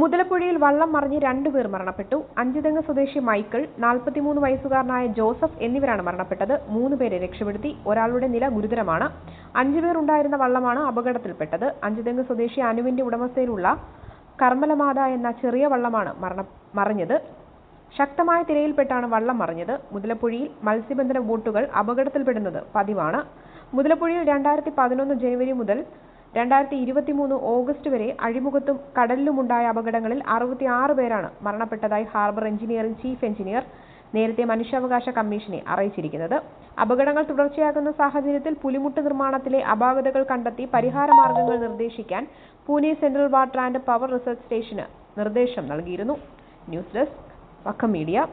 മുതലപ്പുഴയിൽ വള്ളം മറിഞ്ഞ് രണ്ടുപേർ മരണപ്പെട്ടു. അഞ്ചുതെങ്ങ് സ്വദേശി മൈക്കിൾ നാൽപ്പത്തിമൂന്ന് വയസ്സുകാരനായ ജോസഫ് എന്നിവരാണ് മരണപ്പെട്ടത്. മൂന്ന് പേരെ രക്ഷപ്പെടുത്തി. ഒരാളുടെ നില ഗുരുതരമാണ്. അഞ്ചുപേർ ഉണ്ടായിരുന്ന വള്ളമാണ് അപകടത്തിൽപ്പെട്ടത്. അഞ്ചുതെങ്ങ് സ്വദേശി അനുവിന്റെ ഉടമസ്ഥയിലുള്ള കർമ്മലമാത എന്ന ചെറിയ വള്ളമാണ് മറിഞ്ഞത്. ശക്തമായ തിരയിൽപ്പെട്ടാണ് വള്ളം മറിഞ്ഞത്. മുതലപ്പുഴയിൽ മത്സ്യബന്ധന ബോട്ടുകൾ അപകടത്തിൽപ്പെടുന്നത് പതിവാണ്. മുതലപ്പുഴയിൽ രണ്ടായിരത്തി പതിനൊന്ന് ജനുവരി മുതൽ രണ്ടായിരത്തി ഇരുപത്തിമൂന്ന് ഓഗസ്റ്റ് വരെ അഴിമുഖത്തും കടലിലുമുണ്ടായ അപകടങ്ങളിൽ അറുപത്തിയാറ് പേരാണ് മരണപ്പെട്ടതായി ഹാർബർ എഞ്ചിനീയറിംഗ് ചീഫ് എഞ്ചിനീയർ നേരത്തെ മനുഷ്യാവകാശ കമ്മീഷനെ അറിയിച്ചിരിക്കുന്നത്. അപകടങ്ങൾ തുടർച്ചയാകുന്ന സാഹചര്യത്തിൽ പുലിമുട്ട് നിർമ്മാണത്തിലെ അപാകതകൾ കണ്ടെത്തി പരിഹാര മാർഗങ്ങൾ നിർദ്ദേശിക്കാൻ Pune central water and power research സ്റ്റേഷന് നിർദ്ദേശം നൽകിയിരുന്നു. News desk Wakamedia